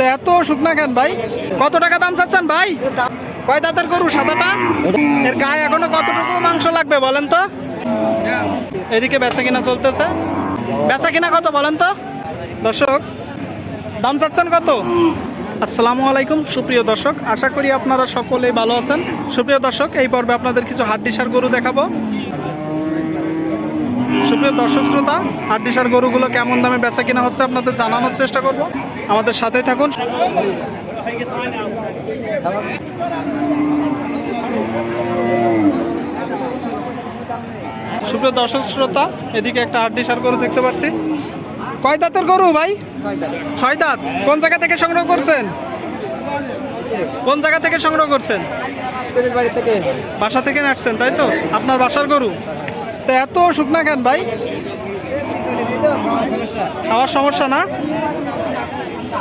তো এত শুকনা কেন ভাই? কত টাকা দাম চাচ্ছেন ভাই? কয় দাঁতের গরু, সাদাটা? এর গায়ে এখনও কতটুকু মাংস লাগবে বলেন তো? এদিকে বেচা কিনা চলতেছে। বেচা কিনা কত বলেন তো? দর্শক, দাম চাচ্ছেন কত? আসসালামু আলাইকুম, সুপ্রিয় দর্শক, আশা করি আপনারা সকলেই ভালো আছেন। সুপ্রিয় দর্শক, এই পর্বে আপনাদের কিছু হাড্ডিসার গরু দেখাবো। সুপ্রিয় দর্শক শ্রোতা হাড্ডিসার গরুগুলো কেমন দামে বেচা কিনা হচ্ছে আপনাদের জানানোর চেষ্টা করব। আমাদের সাথেই থাকুন। সুপ্রিয় দর্শক শ্রোতা এদিকে একটা হাড্ডিসার গরু দেখতে পাচ্ছি। কয় দাঁতের গরু ভাই? ছয় দাঁত। কোন জায়গা থেকে সংগ্রহ করছেন? কোন জায়গা থেকে সংগ্রহ করছেন? বাসা থেকে নাটছেন তাই তো? আপনার বাসার গরু? তো এত শুকনা কেন ভাই? খাওয়ার সমস্যা না?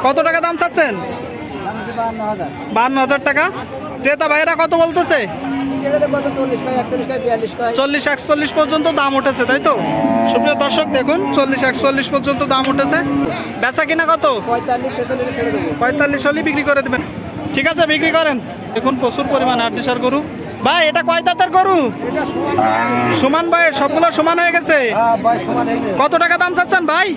কত টাকা দাম চাচ্ছেন? বান্ন হাজার টাকা। ক্রেতা ভাইয়েরা কত বলতেছে? চল্লিশ একচল্লিশ পর্যন্ত দাম উঠেছে, তাই তো? সুপ্রিয় দর্শক, দেখুন, চল্লিশ একচল্লিশ পর্যন্ত দাম উঠেছে। বেচা কিনা কত? পঁয়তাল্লিশ হলেই বিক্রি করে দেবেন। ঠিক আছে, বিক্রি করেন। দেখুন, প্রচুর পরিমাণ আটটিসার গরু। ভাই এটা কয় দাঁতের গরু? সমান ভাই সবগুলো সমান হয়ে গেছে? কত টাকা দাম চাচ্ছেন ভাই?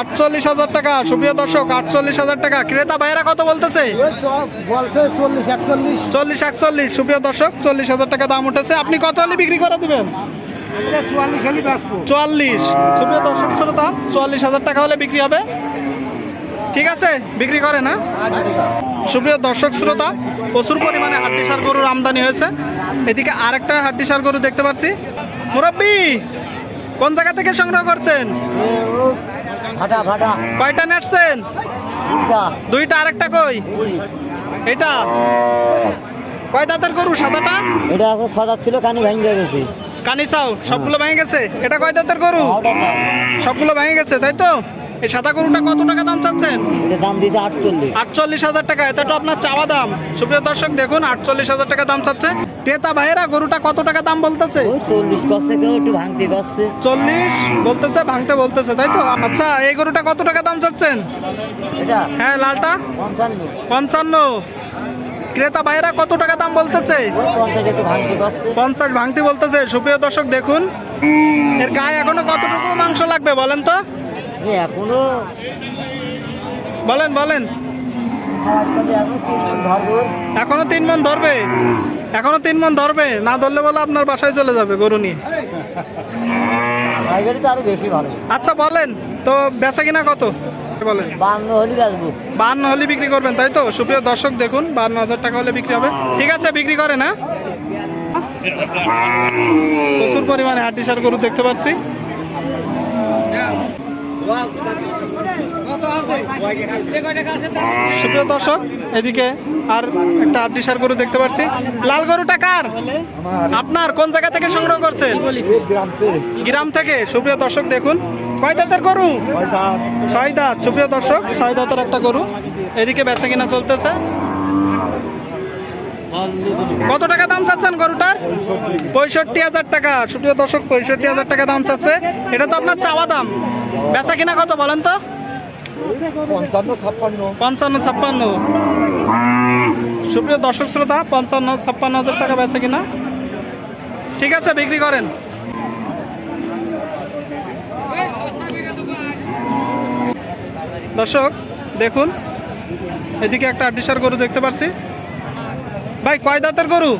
আটচল্লিশ। হাজার টাকা। সুপ্রিয় দর্শক আটচল্লিশ হাজার টাকা। ক্রেতা ভাইয়েরা কত বলতেছে? বলছে চল্লিশ একচল্লিশ। চল্লিশ একচল্লিশ। সুপ্রিয় দর্শক চল্লিশ হাজার টাকা দাম উঠেছে। আপনি কত হলে বিক্রি করে দিবেন? চুয়াল্লিশ সুপ্রিয় দর্শক শ্রোতা চুয়াল্লিশ হাজার টাকা হলে বিক্রি হবে? ঠিক আছে? বিক্রি করে না? সুপ্রিয় দর্শক শ্রোতা প্রচুর পরিমাণে হাড্ডিসার গরুর আমদানি হয়েছে। এদিকে আরেকটা হাড্ডিসার গরু দেখতে পাচ্ছি। মুরব্বি কোন জায়গা থেকে সংগ্রহ করছেন? কয়টা নেটছেন? দুইটা। আরেকটা কই? এটা? কয় দাঁতের গরু সাদাটা? এটা এখন সাদা ছিল কানি ভেঙে গেছে। কানিসাও সবগুলো ভেঙে গেছে? এটা কয় দাঁতের গরু? সবগুলো ভেঙে গেছে তাই তো? এই সাদা গরুটা কত টাকা দাম চাচ্ছেন? দাম দিয়েছে আটচল্লিশ। আটচল্লিশ হাজার টাকা। এটা তো আপনার চাওয়া দাম। সুপ্রিয় দর্শক দেখুন আটচল্লিশ হাজার টাকা দাম চাচ্ছে। ক্রেতা ভাইয়েরা গরুটা কত টাকা দাম বলতেছে? চল্লিশ করছে কেউ একটু ভাঙতে করছে। চল্লিশ বলতেছে ভাঙতে বলতেছে তাই তো? আচ্ছা এই গরুটা কত টাকা দাম চাচ্ছেন? এটা হ্যাঁ লালটা? পঞ্চান্ন। পঞ্চান্ন। ক্রেতা ভাইয়েরা কত টাকা দাম বলতেছে? পঞ্চাশ ভাঙতে বলতেছে। সুপ্রিয় দর্শক দেখুন এর গায়ে এখনও কতটুকু মাংস লাগবে বলেন তো? এখনও বলেন বলেন। এখন তিন মন ধরবে? এখনও তিন মন ধরবে? না ধরলে বলে আপনার বাসায় চলে যাবে গরু নিয়ে। আচ্ছা বলেন। তো বেচা কিনা কত? বলেন। বান্ন হলে বিক্রি করবেন তাই তো? সুপ্রিয় দর্শক দেখুন বান্ন হাজার টাকা হলে বিক্রি হবে। ঠিক আছে বিক্রি করে না প্রচুর পরিমাণে হাড্ডি সার গরু দেখতে পাচ্ছি। সুপ্রিয় দর্শক এদিকে আর একটা হাড্ডি সার গরু দেখতে পাচ্ছি লাল গরুটা কার? আপনার কোন জায়গা থেকে সংগ্রহ করছেন গ্রাম থেকে। সুপ্রিয় দর্শক দেখুন। কয় দাঁতের গরু? ছয় দাঁত। সুপ্রিয় দর্শক ছয় দাঁতের একটা গরু। এদিকে বেচা কিনা চলতেছে। কত টাকা দাম চাচ্ছেন গরুটার? পঁয়ষট্টি হাজার টাকা। সুপ্রিয় দর্শক, পঁয়ষট্টি হাজার টাকা দাম চাচ্ছে। এটা তো আপনার চাওয়া দাম। বেচা কিনা কত বলেন তো? পঞ্চান্ন ছাপ্পান্ন। সুপ্রিয় দর্শক শ্রোতা, পঞ্চান্ন ছাপ্পান্ন হাজার টাকা বেচে কিনা। ঠিক আছে, বিক্রি করেন। দর্শক, দেখুন, এদিকে একটা আডিসার গরু দেখতে পাচ্ছি ভাই, কয় দাঁতের গরু?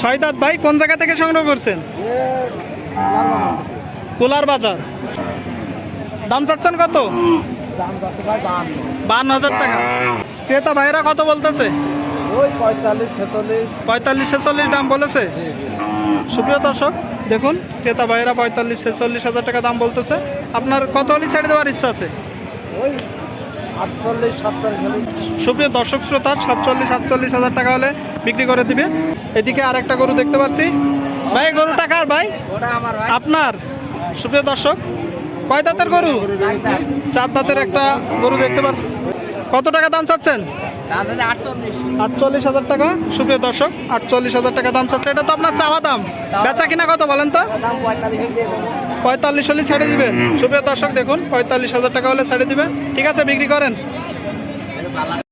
ছয় দাঁত, ভাই, কোন জায়গা থেকে সংগ্রহ করছেন? কোলার বাজার। দাম চাচ্ছেন কত? বান্ন হাজার টাকা। ক্রেতা ভাইরা কত বলতেছে? পঁয়তাল্লিশ ছেচল্লিশ দাম বলেছে। সুপ্রিয় দর্শক, দেখুন, ক্রেতা ভাইরা পঁয়তাল্লিশ ছেচল্লিশ হাজার টাকা দাম বলতেছে। আপনার কত হলে ছেড়ে দেওয়ার ইচ্ছা আছে ওই আটচল্লিশ সাতচল্লিশ হলে সুপ্রিয় দর্শক শ্রোতা সাতচল্লিশ সাতচল্লিশ হাজার টাকা হলে বিক্রি করে দিবে। এদিকে আর একটা গরু দেখতে পাচ্ছি ভাই গরু টাকার ভাই? আপনার? সুপ্রিয় দর্শক কয় দাঁতের গরু? চার দাঁতের একটা গরু দেখতে পাচ্ছি কত টাকা দাম চাচ্ছেন? আটচল্লিশ। আটচল্লিশ হাজার টাকা। সুপ্রিয় দর্শক আটচল্লিশ হাজার টাকা দাম চাচ্ছে। এটা তো আপনার চাওয়া দাম। বেচা কিনা কত বলেন তো? পঁয়তাল্লিশ হলে দিবে। ছেড়ে দিবেন সুপ্রিয় দর্শক দেখুন পঁয়তাল্লিশ হাজার টাকা হলে ছেড়ে দিবে। ঠিক আছে বিক্রি করেন।